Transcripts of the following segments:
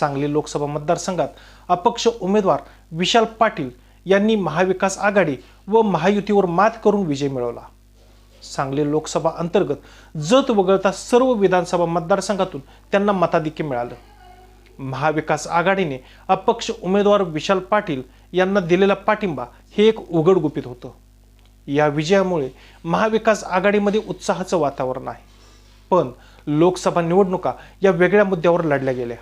सांगली लोकसभा मतदारसंघात अपक्ष उमेदवार विशाल पाटील यांनी महाविकास आघाडी व महायुतीवर मात करून विजय मिळवला. सांगली लोकसभा अंतर्गत जत वगळता सर्व विधानसभा मतदारसंघातून त्यांना मताधिक्य मिळालं. महाविकास आघाडीने अपक्ष उमेदवार विशाल पाटील यांना दिलेला पाठिंबा हे एक उघड गुपित होतं. या विजयामुळे महाविकास आघाडीमध्ये उत्साहाचं वातावरण आहे. पण लोकसभा निवडणुका या वेगळ्या मुद्द्यावर लढल्या गेल्या.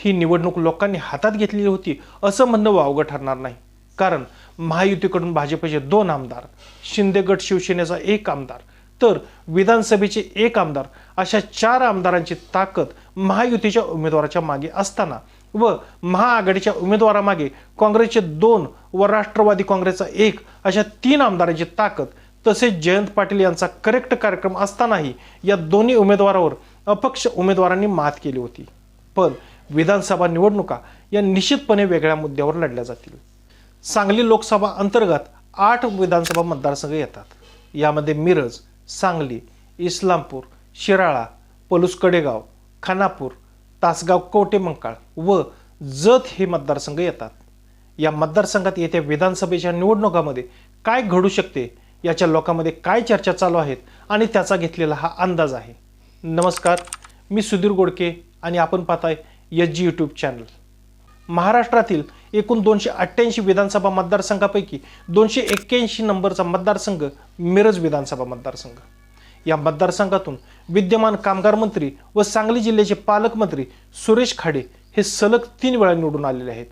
ही निवडणूक लोकांनी हातात घेतलेली होती असं म्हणणं वावगं ठरणार नाही. कारण महायुतीकडून भाजपचे दोन आमदार शिंदे गट शिवसेनेचा एक आमदार तर विधानसभेचे एक आमदार अशा चार आमदारांची ताकद महायुतीच्या उमेदवाराच्या मागे असताना व महाआघाडीच्या उमेदवारामागे काँग्रेसचे दोन व राष्ट्रवादी काँग्रेसचा एक अशा तीन आमदारांची ताकद तसेच जयंत पाटील यांचा करेक्ट कार्यक्रम असतानाही या दोन्ही उमेदवारावर अपक्ष उमेदवारांनी मात केली होती. पण विधानसभा निवडणुका या निश्चितपणे वेगळ्या मुद्द्यावर लढल्या जातील. सांगली लोकसभा अंतर्गत आठ विधानसभा मतदारसंघ येतात. यामध्ये मिरज सांगली इस्लामपूर शिराळा पलूस कडेगाव खानापूर तासगाव कवटेमंकाळ व जत हे मतदारसंघ येतात. या मतदारसंघात येत्या विधानसभेच्या निवडणुकामध्ये काय घडू शकते? याच्या लोकांमध्ये काय चर्चा चालू आहेत? आणि त्याचा घेतलेला हा अंदाज आहे. नमस्कार मी सुधीर गोडके आणि आपण पाहताय एच जी यूट्यूब चॅनल महाराष्ट्रातील एकूण दोनशे अठ्ठ्याऐंशी विधानसभा मतदारसंघापैकी दोनशे एक्क्याऐंशी नंबरचा मतदारसंघ मिरज विधानसभा मतदारसंघ. या मतदारसंघातून विद्यमान कामगार मंत्री व सांगली जिल्ह्याचे पालकमंत्री सुरेश खाडे हे सलग तीन वेळा निवडून आलेले आहेत.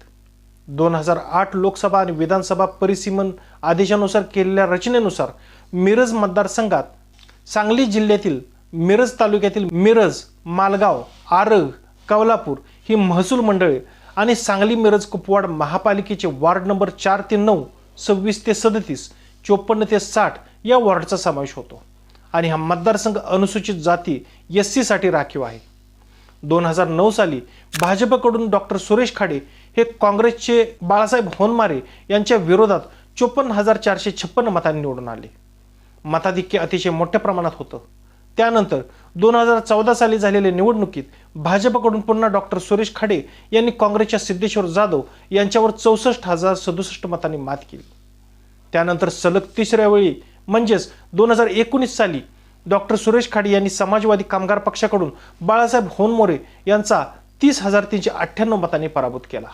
दोन हजार आठ लोकसभा आणि विधानसभा परिसीमन आदेशानुसार केलेल्या रचनेनुसार मिरज मतदारसंघात सांगली जिल्ह्यातील मिरज तालुक्यातील मिरज मालगाव आरग कवलापूर ही महसूल मंडळे आणि सांगली मिरज कुपवाड महापालिकेचे वार्ड नंबर चार ते नऊ सव्वीस ते सदतीस चोपन्न ते साठ या वॉर्डचा समावेश होतो. आणि हा मतदारसंघ अनुसूचित जाती एस सीसाठी राखीव आहे. दोन हजार नऊ साली भाजपकडून डॉक्टर सुरेश खाडे हे काँग्रेसचे बाळासाहेब होनमारे यांच्या विरोधात चोपन्न हजार चारशे छप्पन्न मतांनी निवडून आले. मताधिक्य अतिशय मोठ्या प्रमाणात होतं. त्यानंतर दोन हजार चौदा साली झालेल्या निवडणुकीत भाजपकडून पुन्हा डॉक्टर सुरेश खाडे यांनी काँग्रेसच्या सिद्धेश्वर जाधव यांच्यावर चौसष्ट हजार सदुसष्ट मतांनी मात केली. त्यानंतर सलग तिसऱ्या वेळी म्हणजेच दोन हजार एकोणीस साली डॉक्टर सुरेश खाडे यांनी समाजवादी कामगार पक्षाकडून बाळासाहेब होनमोरे यांचा तीस हजार तीनशे अठ्ठ्याण्णव मतांनी पराभूत केला.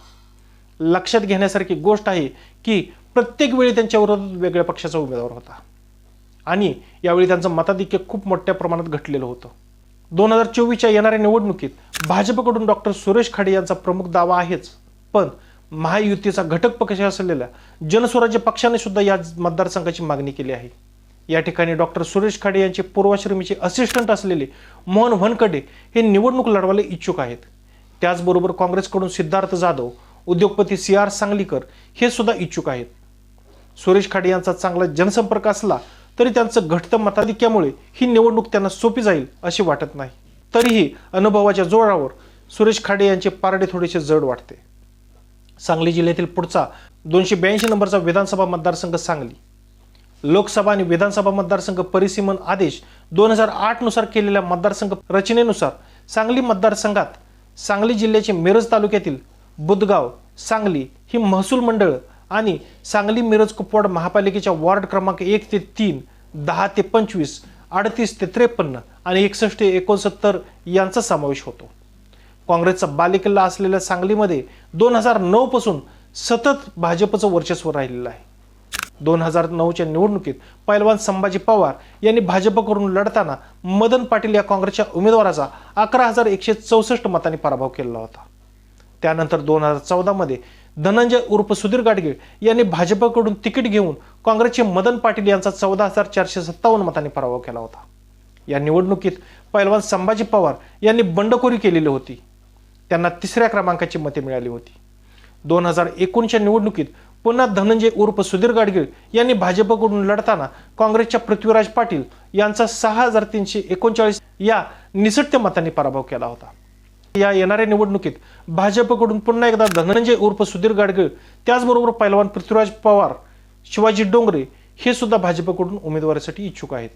लक्षात घेण्यासारखी गोष्ट आहे की प्रत्येक वेळी त्यांच्या विरोधात वेगळ्या पक्षाचा उमेदवार होता. आणि यावेळी त्यांचं मताधिक्य खूप मोठ्या प्रमाणात घटलेलं होतं. दोन हजार चोवीसच्या येणाऱ्या निवडणुकीत भाजपकडून डॉक्टर सुरेश खाडे यांचा प्रमुख दावा आहेच. पण महायुतीचा घटक पक्ष असलेल्या जनस्वराज्य पक्षाने सुद्धा या मतदारसंघाची मागणी केली आहे. या ठिकाणी डॉक्टर सुरेश खाडे यांचे पूर्वाश्रमीचे असिस्टंट असलेले मोहन वनकडे हे निवडणूक लढवायला इच्छुक आहेत. त्याचबरोबर काँग्रेसकडून सिद्धार्थ जाधव उद्योगपती सी आर सांगलीकर हे सुद्धा इच्छुक आहेत. सुरेश खाडे यांचा चांगला जनसंपर्क असला तरी त्यांचं घटतं मताधिक्यामुळे ही निवडणूक त्यांना सोपी जाईल अशी वाटत नाही. तरीही अनुभवाच्या जोरावर सुरेश खाडे यांचे पारडे थोडेसे जड वाटते. सांगली जिल्ह्यातील पुढचा दोनशे ब्याऐंशी नंबरचा विधानसभा मतदारसंघ सांगली. लोकसभा आणि विधानसभा मतदारसंघ परिसीमन आदेश दोन हजार आठनुसार केलेल्या मतदारसंघ रचनेनुसार सांगली मतदारसंघात सांगली जिल्ह्याचे मिरज तालुक्यातील बुदगाव सांगली ही महसूल मंडळ आणि सांगली मिरज कुपवाड महापालिकेच्या वॉर्ड क्रमांक एक ते तीन दहा ते पंचवीस अडतीस ते त्रेपन्न आणि एकसष्ट ते एकोणसत्तर यांचा समावेश होतो. काँग्रेसचा बालेकिल्ला असलेल्या सांगलीमध्ये दोन हजार नऊपासून सतत भाजपचं वर्चस्व राहिलेलं आहे. दोन हजार नऊच्या निवडणुकीत पैलवान संभाजी पवार यांनी भाजपकडून लढताना मदन पाटील या काँग्रेसच्या उमेदवाराचा अकरा हजार एकशे चौसष्ट मतांनी पराभव केला होता. त्यानंतर दोन हजार चौदामध्ये धनंजय उर्फ सुधीर गाडगीळ यांनी भाजपकडून तिकीट घेऊन काँग्रेसचे मदन पाटील यांचा चौदा हजार चारशे सत्तावन्न मतांनी पराभव केला होता. या निवडणुकीत पैलवान संभाजी पवार यांनी बंडखोरी केलेली होती. त्यांना तिसऱ्या क्रमांकाची मते मिळाली होती. दोन हजार एकोणीसच्या निवडणुकीत पुन्हा धनंजय उर्फ सुधीर गाडगीळ यांनी भाजपकडून लढताना काँग्रेसच्या पृथ्वीराज पाटील यांचा सहा हजार तीनशे एकोणचाळीस या निसटत्या मतांनी पराभव केला होता. या येणाऱ्या निवडणुकीत भाजपकडून पुन्हा एकदा धनंजय उर्फ सुधीर गाडगीळ त्याचबरोबर पैलवान पृथ्वीराज पवार शिवाजी डोंगरे हे सुद्धा भाजपकडून उमेदवारीसाठी इच्छुक आहेत.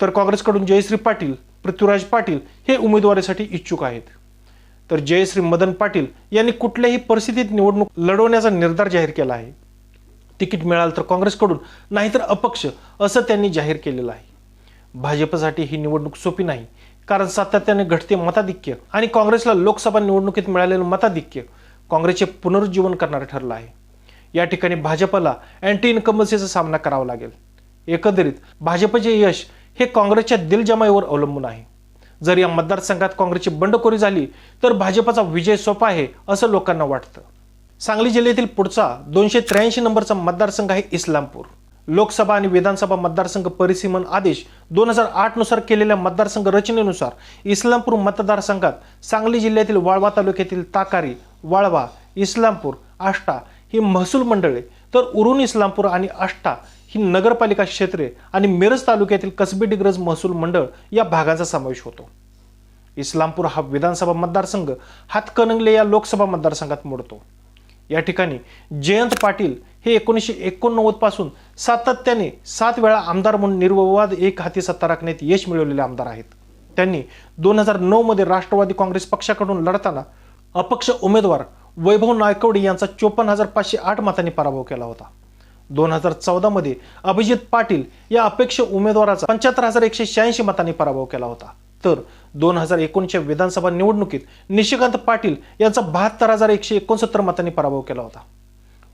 तर काँग्रेसकडून जयश्री पाटील पृथ्वीराज पाटील हे उमेदवारीसाठी इच्छुक आहेत. तर जयश्री मदन पाटील यांनी कुठल्याही परिस्थितीत निवडणूक लढवण्याचा निर्धार जाहीर केला आहे. तिकीट मिळालं तर काँग्रेसकडून नाहीतर अपक्ष असं त्यांनी जाहीर केलेलं आहे. भाजपसाठी ही निवडणूक सोपी नाही कारण सातत्याने घटते मताधिक्य आणि काँग्रेसला लोकसभा निवडणुकीत मिळालेलं मताधिक्य काँग्रेसचे पुनरुज्जीवन करणारं ठरलं आहे. या ठिकाणी भाजपला अँटी इन्कम्बन्सीचा सामना करावा लागेल. एकंदरीत भाजपचे यश हे काँग्रेसच्या दिलजमाईवर अवलंबून आहे. जर या मतदारसंघात काँग्रेसची बंडखोरी झाली तर भाजपचा विजय सोपा आहे असं लोकांना वाटतं. सांगली जिल्ह्यातील पुढचा दोनशे त्र्याऐंशी नंबरचा मतदारसंघ आहे इस्लामपूर. लोकसभा आणि विधानसभा मतदारसंघ परिसीमन आदेश दोन हजार आठनुसार केलेल्या मतदारसंघ रचनेनुसार इस्लामपूर मतदारसंघात सांगली जिल्ह्यातील वाळवा तालुक्यातील ताकारी वाळवा इस्लामपूर आष्टा ही महसूल मंडळे तर उरून इस्लामपूर आणि आष्टा ही नगरपालिका क्षेत्रे आणि मिरज तालुक्यातील कसबी डिग्रज महसूल मंडळ या भागांचा समावेश होतो. इस्लामपूर हा विधानसभा मतदारसंघ हातकणंगले या लोकसभा मतदारसंघात मोडतो. या ठिकाणी जयंत पाटील हे एकोणीसशे एकोणनव्वदपासून सातत्याने सात वेळा आमदार म्हणून निर्विवाद एक हाती सत्ता राखण्यात यश मिळवलेले आमदार आहेत. त्यांनी दोन हजार नऊमध्ये राष्ट्रवादी काँग्रेस पक्षाकडून लढताना अपक्ष उमेदवार वैभव नायकवडे यांचा चोपन्न हजार पाचशे आठ मतांनी पराभव केला होता. दोन हजार चौदामध्ये अभिजित पाटील या अपेक्ष उमेदवाराचा पंच्याहत्तर हजार एकशे शहाऐंशी मतांनी पराभव केला होता. तर दोन हजार एकोणीसच्या विधानसभा निवडणुकीत निशिकांत पाटील यांचा बहात्तर हजार एकशे एकोणसत्तर मतांनी पराभव केला होता.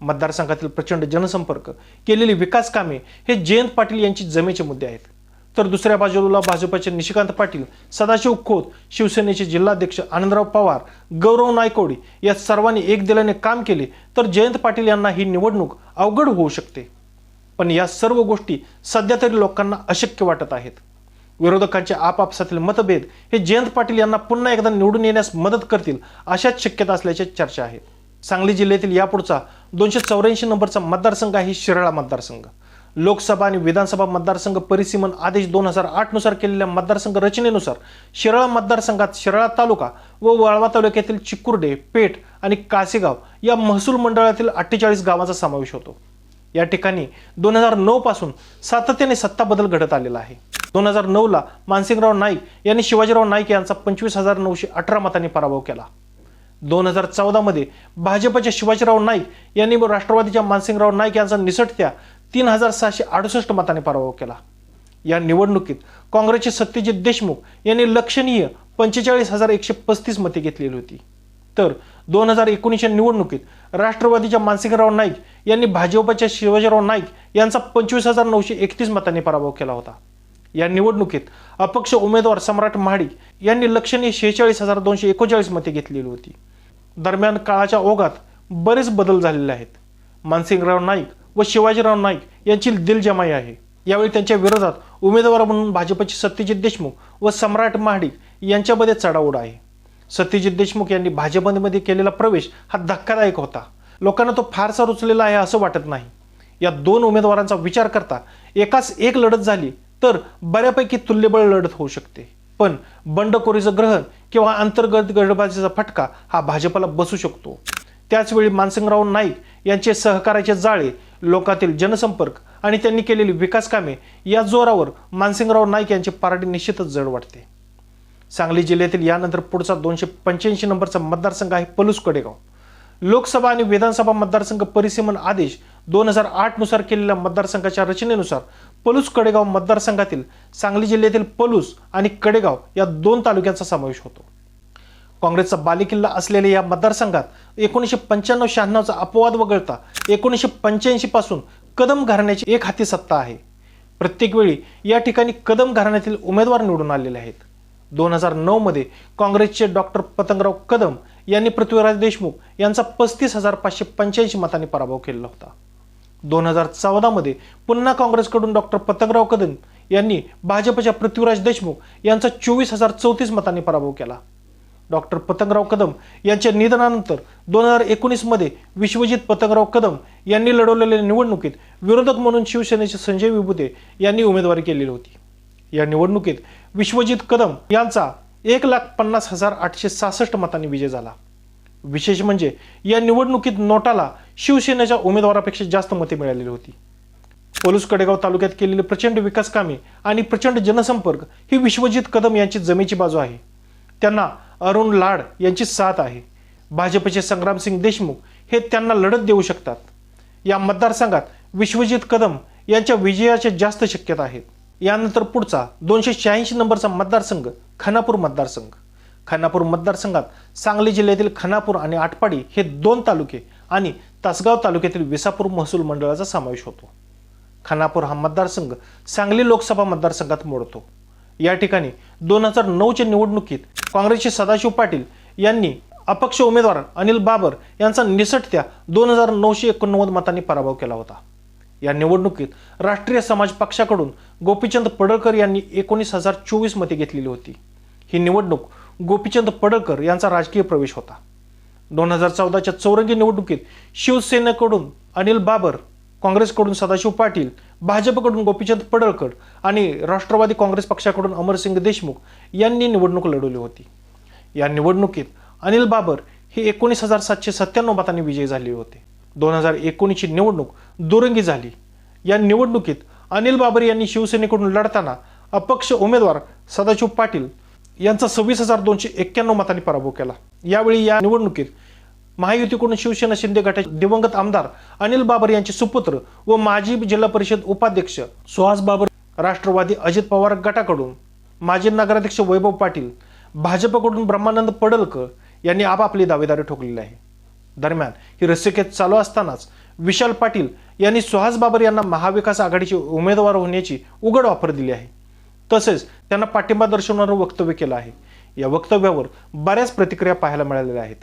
मतदारसंघातील प्रचंड जनसंपर्क केलेली विकास कामे हे जयंत पाटील यांची जमेचे मुद्दे आहेत. तर दुसऱ्या बाजूला भाजपचे निशिकांत पाटील सदाशिव खोत शिवसेनेचे जिल्हाध्यक्ष आनंदराव पवार गौरव नायकोडी या सर्वांनी एक दिलाने काम केले तर जयंत पाटील यांना ही निवडणूक अवघड होऊ शकते. पण या सर्व गोष्टी सध्या तरी लोकांना अशक्य वाटत आहेत. विरोधकांचे आपापसातील मतभेद हे जयंत पाटील यांना पुन्हा एकदा निवडून येण्यास मदत करतील अशाच शक्यता असल्याचे चर्चा आहेत सांगली जिल्ह्यातील यापुढचा दोनशे चौऱ्याऐंशी नंबरचा मतदारसंघ आहे शिराळा मतदारसंघ. लोकसभा आणि विधानसभा मतदारसंघ परिसीमन आदेश दोन हजार आठनुसार केलेल्या मतदारसंघ रचनेनुसार शिराळा मतदारसंघात शिराळा तालुका व वाळवा तालुक्यातील चिकुर्डे पेठ आणि कासेगाव या महसूल मंडळातील अठ्ठेचाळीस गावांचा समावेश होतो. या ठिकाणी दोन हजार नऊ पासून सातत्याने सत्ता बदल घडत आलेला आहे. दोन हजार नऊला मानसिंगराव नाईक यांनी शिवाजीराव नाईक यांचा पंचवीस हजार नऊशे अठरा मतांनी पराभव केला. दोन हजार चौदामध्ये भाजपच्या शिवाजीराव नाईक यांनी राष्ट्रवादीच्या मानसिंगराव नाईक यांचा निसटत्या तीन हजार सहाशे अडुसष्ट मताने पराभव केला. या निवडणुकीत काँग्रेसचे सत्यजित देशमुख यांनी लक्षणीय पंचेचाळीस हजार एकशे पस्तीस मते घेतलेली होती. तर दोन हजार एकोणीसच्या निवडणुकीत राष्ट्रवादीच्या मानसिंगराव नाईक यांनी भाजपच्या शिवाजीराव नाईक यांचा पंचवीस हजार नऊशे एकतीस मतांनी पराभव केला होता. या निवडणुकीत अपक्ष उमेदवार सम्राट महाडिक यांनी लक्षणीय शेहेचाळीस हजार दोनशे एकोणचाळीस मते घेतलेली होती. दरम्यान काळाच्या ओघात बरेच बदल झालेले आहेत. मानसिंगराव नाईक व शिवाजीराव नाईक यांची दिलजमाई आहे. यावेळी त्यांच्या विरोधात उमेदवार म्हणून भाजपचे सत्यजित देशमुख व सम्राट महाडिक यांच्यामध्ये चढाओढ आहे. सत्यजित देशमुख यांनी भाजपमध्ये केलेला प्रवेश हा धक्कादायक होता. लोकांना तो फारसा रुचलेला आहे असं वाटत नाही. या दोन उमेदवारांचा विचार करता एकाच एक लढत झाली तर बऱ्यापैकी तुल्यबळ लढत होऊ शकते. पण बंडखोरीचं ग्रहण किंवा अंतर्गत गडबाजीचा फटका हा भाजपला बसू शकतो. त्याचवेळी मानसिंगराव नाईक यांचे सहकार्याचे जाळे लोकातील जनसंपर्क आणि त्यांनी केलेली विकास कामे या जोरावर मानसिंगराव नाईक यांचे पारडी निश्चितच जड वाटते. सांगली जिल्ह्यातील यानंतर पुढचा दोनशे पंच्याऐंशी नंबरचा मतदारसंघ आहे पलूस कडेगाव. लोकसभा आणि विधानसभा मतदारसंघ परिसीमन आदेश दोन हजार आठनुसार केलेल्या मतदारसंघाच्या रचनेनुसार पलूस कडेगाव मतदारसंघातील सांगली जिल्ह्यातील पलूस आणि कडेगाव या दोन तालुक्यांचा समावेश होतो. काँग्रेसचा बालेकिल्ला असलेल्या या मतदारसंघात एकोणीसशे पंच्याण्णव शहाण्णवचा अपवाद वगळता एकोणीसशे पंच्याऐंशी पासून कदम घराण्याची एक हाती सत्ता आहे. प्रत्येक वेळी या ठिकाणी कदम घराण्यातील उमेदवार निवडून आलेले आहेत. दोन हजार नऊमध्ये काँग्रेसचे डॉक्टर पतंगराव कदम यांनी पृथ्वीराज देशमुख यांचा पस्तीस हजार पाचशे पंच्याऐंशी मतांनी पराभव केला होता. दोन हजार चौदामध्ये पुन्हा काँग्रेसकडून डॉक्टर पतकराव कदम यांनी भाजपच्या पृथ्वीराज देशमुख यांचा चोवीस हजार चौतीस मतांनी पराभव केला. डॉक्टर पतंगराव कदम यांच्या निधनानंतर दोन हजार एकोणीसमध्ये विश्वजित पतंगराव कदम यांनी लढवलेल्या निवडणुकीत विरोधक म्हणून शिवसेनेचे संजय विभुते यांनी उमेदवारी केलेली होती. या निवडणुकीत विश्वजित कदम यांचा एक लाख पन्नास हजार आठशे सहासष्ट मतांनी विजय झाला. विशेष म्हणजे या निवडणुकीत नोटाला शिवसेनेच्या उमेदवारापेक्षा जास्त मते मिळालेली होती. पोलूस कडेगाव तालुक्यात केलेली प्रचंड विकास कामे आणि प्रचंड जनसंपर्क ही विश्वजित कदम यांची जमेची बाजू आहे. त्यांना अरुण लाड यांची साथ आहे. भाजपचे संग्रामसिंग देशमुख हे त्यांना लढत देऊ शकतात. या मतदारसंघात विश्वजित कदम यांच्या विजयाच्या जास्त शक्यता आहेत यानंतर पुढचा दोनशे शहाऐंशी नंबरचा मतदारसंघ खानापूर मतदारसंघ. खानापूर मतदारसंघात सांगली जिल्ह्यातील खानापूर आणि आटपाडी हे दोन तालुके आणि तासगाव तालुक्यातील विसापूर महसूल मंडळाचा समावेश होतो. खानापूर हा मतदारसंघ सांगली लोकसभा मतदारसंघात मोडतो. या ठिकाणी दोन हजार नऊच्या निवडणुकीत काँग्रेसचे सदाशिव पाटील यांनी अपक्ष उमेदवार अनिल बाबर यांचा निसटत्या दोन हजार नऊशे एकोणनव्वद मतांनी पराभव केला होता. या निवडणुकीत राष्ट्रीय समाज पक्षाकडून गोपीचंद पडळकर यांनी एकोणीस हजार चोवीस मते घेतलेली होती. ही निवडणूक गोपीचंद पडळकर यांचा राजकीय प्रवेश होता. दोन हजार चौदाच्या चौरंगी निवडणुकीत शिवसेनेकडून अनिल बाबर काँग्रेसकडून सदाशिव पाटील भाजपकडून गोपीचंद पडळकर आणि राष्ट्रवादी काँग्रेस पक्षाकडून अमरसिंग देशमुख यांनी निवडणूक लढवली होती. या निवडणुकीत अनिल बाबर हे एकोणीस हजार सातशे सत्त्याण्णव मतांनी विजयी झाले होते. दोन हजार एकोणीसची निवडणूक दुरंगी झाली. या निवडणुकीत अनिल बाबर यांनी शिवसेनेकडून लढताना अपक्ष उमेदवार सदाशिव पाटील यांचा सव्वीस हजार दोनशे एक्क्याण्णव मतांनी पराभव केला. यावेळी या निवडणुकीत महायुतीकडून शिवसेना शिंदे गटाचे दिवंगत आमदार अनिल बाबर यांचे सुपुत्र व माजी जिल्हा परिषद उपाध्यक्ष सुहास बाबर राष्ट्रवादी अजित पवार गटाकडून माजी नगराध्यक्ष वैभव पाटील भाजपकडून ब्रह्मानंद पडलकर यांनी आपापली दावेदारी ठोकलेली आहे. दरम्यान ही रस्सीखेच चालू असतानाच विशाल पाटील यांनी सुहास बाबर यांना महाविकास आघाडीचे उमेदवार होण्याची उघड ऑफर दिली आहे. तसेच त्यांना पाठिंबा दर्शवणारं वक्तव्य केलं आहे. या वक्तव्यावर बऱ्याच प्रतिक्रिया पाहायला मिळालेल्या आहेत.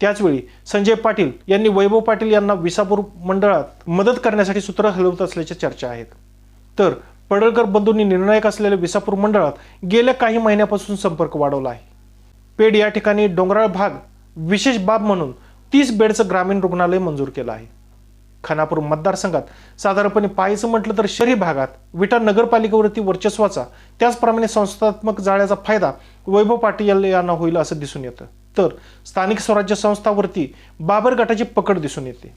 त्याचवेळी संजय पाटील यांनी वैभव पाटील यांना विसापूर मंडळात मदत करण्यासाठी सूत्र हलवत असल्याच्या चर्चा आहेत. तर पडळकर बंधूंनी निर्णायक असलेल्या विसापूर मंडळात गेल्या काही महिन्यापासून संपर्क वाढवला आहे. पेड या ठिकाणी डोंगराळ भाग विशेष बाब म्हणून तीस बेडचं ग्रामीण रुग्णालय मंजूर केलं आहे. खानापूर मतदारसंघात साधारणपणे पाहायचं म्हटलं तर शहरी भागात विटा नगरपालिकेवरती वर्चस्वाचा त्याचप्रमाणे संस्थात्मक जाळ्याचा फायदा वैभव पाटील यांना होईल असं दिसून येतं. तर स्थानिक स्वराज्य संस्थावरती बाबर गटाची पकड दिसून येते.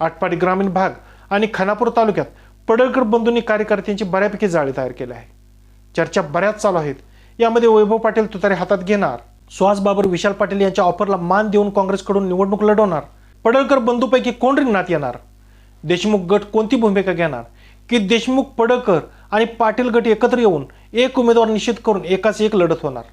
आटपाडी ग्रामीण भाग आणि खानापूर तालुक्यात पडळकर बंधूंनी कार्यकर्त्यांची बऱ्यापैकी जाळी तयार केली आहे चर्चा बऱ्याच चालू आहेत. यामध्ये वैभव पाटील तुतारे हातात घेणार सुहास बाबर विशाल पाटील यांच्या ऑफरला मान देऊन काँग्रेसकडून निवडणूक लढवणार पडळकर बंधूपैकी कोण रिंगणात येणार? देशमुख गट कोणती भूमिका घेणार? की देशमुख पडळकर आणि पाटील गट एकत्र येऊन एक उमेदवार निश्चित करून एकाच एक लढत होणार?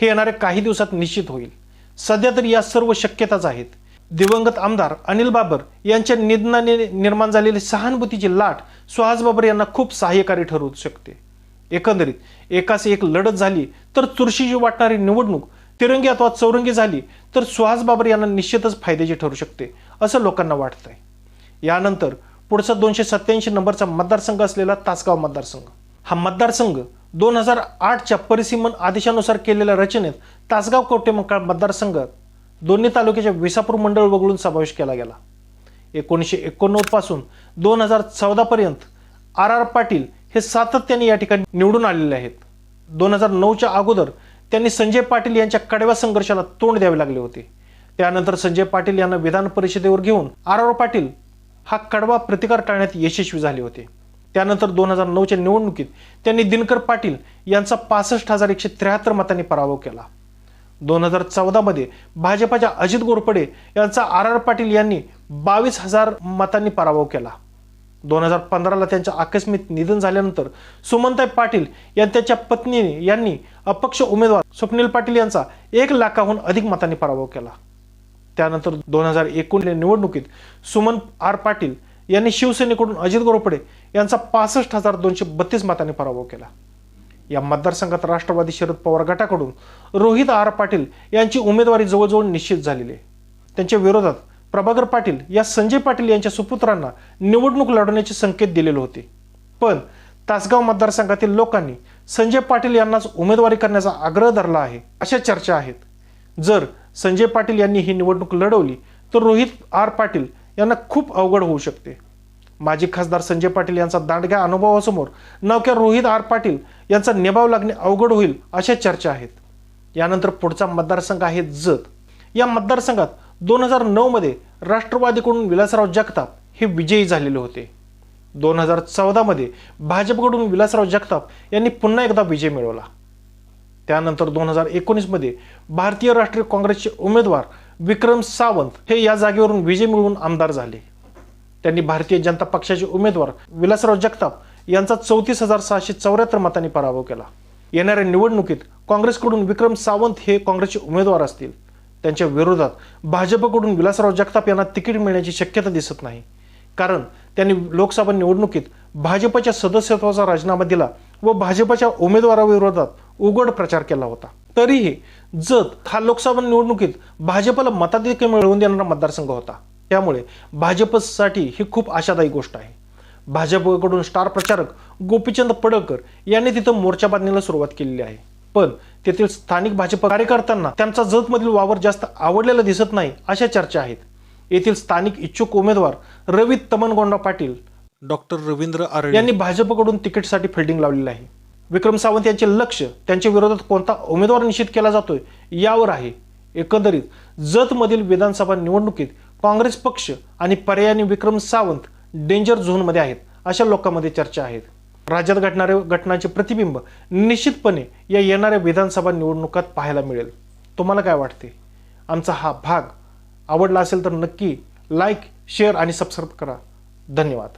हे येणाऱ्या काही दिवसात निश्चित होईल. सध्या तरी या सर्व शक्यताच आहेत. दिवंगत आमदार अनिल बाबर यांच्या निधनाने निर्माण झालेली सहानुभूतीची लाट सुहास बाबर यांना खूप सहाय्यकारी ठरू शकते. एकंदरीत एकाच एक लढत झाली तर चुरशीची वाटणारी निवडणूक तिरंगी अथवा चौरंगी झाली तर सुहास बाबर यांना निश्चितच फायद्याची ठरू शकते असं लोकांना वाटतंय. यानंतर पुढचा दोनशे सत्याऐंशी नंबरचा मतदारसंघ असलेला तासगाव मतदारसंघ. हा मतदारसंघ दोन हजार आठच्या परिसीमन आदेशानुसार केलेल्या रचनेत तासगाव कवटेमंकाळ मतदारसंघात दोन्ही तालुक्याच्या विसापूर मंडळ वगळून समावेश केला गेला. एकोणीसशे एकोणनव्वदपासून दोन हजार चौदापर्यंत आर आर पाटील हे सातत्याने या ठिकाणी निवडून आलेले आहेत. दोन हजार नऊच्या अगोदर त्यांनी संजय पाटील यांच्या कडव्या संघर्षाला तोंड द्यावे लागले होते. त्यानंतर संजय पाटील यांना विधान परिषदेवर घेऊन आर आर पाटील हा कडवा प्रतिकार टाळण्यात यशस्वी झाले होते. त्यानंतर दोन हजार नऊच्या निवडणुकीत त्यांनी दिनकर पाटील यांचा पासष्ट हजार एकशे त्र्याहत्तर मतांनी पराभव केला. दोन हजार चौदामध्ये भाजपाच्या अजित गोरपडे यांचा आर आर पाटील यांनी बावीस हजार मतांनी पराभव केला. दोन हजार पंधराला त्यांच्या आकस्मिक निधन झाल्यानंतर सुमनताई पाटील या त्याच्या पत्नीने यांनी अपक्ष उमेदवार स्वप्नील पाटील यांचा एक लाखाहून अधिक मतांनी पराभव केला. त्यानंतर दोन हजार एकोणीस निवडणुकीत सुमन आर पाटील यांनी शिवसेनेकडून अजित गोरपडे यांचा पासष्ट हजार दोनशे बत्तीस मतांनी पराभव केला. या मतदारसंघात राष्ट्रवादी शरद पवार गटाकडून रोहित आर पाटील यांची उमेदवारी जवळजवळ निश्चित झालेली आहे. त्यांच्या विरोधात प्रभाकर पाटील या संजय पाटील यांच्या सुपुत्रांना निवडणूक लढवण्याचे संकेत दिलेले होते. पण तासगाव मतदारसंघातील लोकांनी संजय पाटील यांनाच उमेदवारी करण्याचा आग्रह धरला आहे अशा चर्चा आहेत. जर संजय पाटील यांनी ही निवडणूक लढवली तर रोहित आर पाटील यांना खूप अवघड होऊ शकते. माजी खासदार संजय पाटील यांचा दांडग्या अनुभवासमोर नवक्या रोहित आर पाटील यांचा निभाव लागणे अवघड होईल अशा चर्चा आहेत. यानंतर पुढचा मतदारसंघ आहे जत. या मतदारसंघात दोन हजार नऊमध्ये राष्ट्रवादीकडून विलासराव जगताप हे विजयी झालेले होते. दोन हजार चौदामध्ये भाजपकडून विलासराव जगताप यांनी पुन्हा एकदा विजय मिळवला. त्यानंतर दोन हजार एकोणीसमध्ये भारतीय राष्ट्रीय काँग्रेसचे उमेदवार विक्रम सावंत हे या जागेवरून विजय मिळवून आमदार झाले. त्यांनी भारतीय जनता पक्षाचे उमेदवार विलासराव जगताप यांचा चौतीस हजार सहाशे चौऱ्याहत्तर मतांनी पराभव केला. येणाऱ्या निवडणुकीत काँग्रेसकडून विक्रम सावंत हे काँग्रेसचे उमेदवार असतील. त्यांच्या विरोधात भाजपकडून विलासराव जगताप यांना तिकीट मिळण्याची शक्यता दिसत नाही. कारण त्यांनी लोकसभा निवडणुकीत भाजपच्या सदस्यत्वाचा राजीनामा दिला व भाजपच्या उमेदवाराविरोधात उघड प्रचार केला होता. तरीही जत हा लोकसभा निवडणुकीत भाजपला मताधिक्य मिळवून देणारा मतदारसंघ होता. त्यामुळे भाजपसाठी ही खूप आशादायी गोष्ट आहे. भाजपकडून स्टार प्रचारक गोपीचंद पडळकर यांनी तिथं मोर्चा बांधणीला सुरुवात केलेली आहे. पण तेथील स्थानिक भाजप कार्यकर्त्यांना त्यांचा जतमधील वावर जास्त आवडलेला दिसत नाही अशा चर्चा आहेत. येथील स्थानिक इच्छुक उमेदवार रवी तमनगोंडा पाटील डॉक्टर रवींद्र आरे यांनी भाजपकडून तिकीटसाठी फिल्डिंग लावलेली आहे. विक्रम सावंत यांचे लक्ष त्यांच्या विरोधात कोणता उमेदवार निश्चित केला जातोय यावर आहे. एकंदरीत जतमधील विधानसभा निवडणुकीत काँग्रेस पक्ष आणि पर्यायाने विक्रम सावंत डेंजर झोनमध्ये आहेत अशा लोकांमध्ये चर्चा आहेत. राज्यात घडणाऱ्या घटनांचे प्रतिबिंब निश्चितपणे या येणाऱ्या विधानसभा निवडणुकात पाहायला मिळेल. तुम्हाला काय वाटते? आमचा हा भाग आवडला असेल तर नक्की लाईक शेअर आणि सबस्क्राईब करा. धन्यवाद.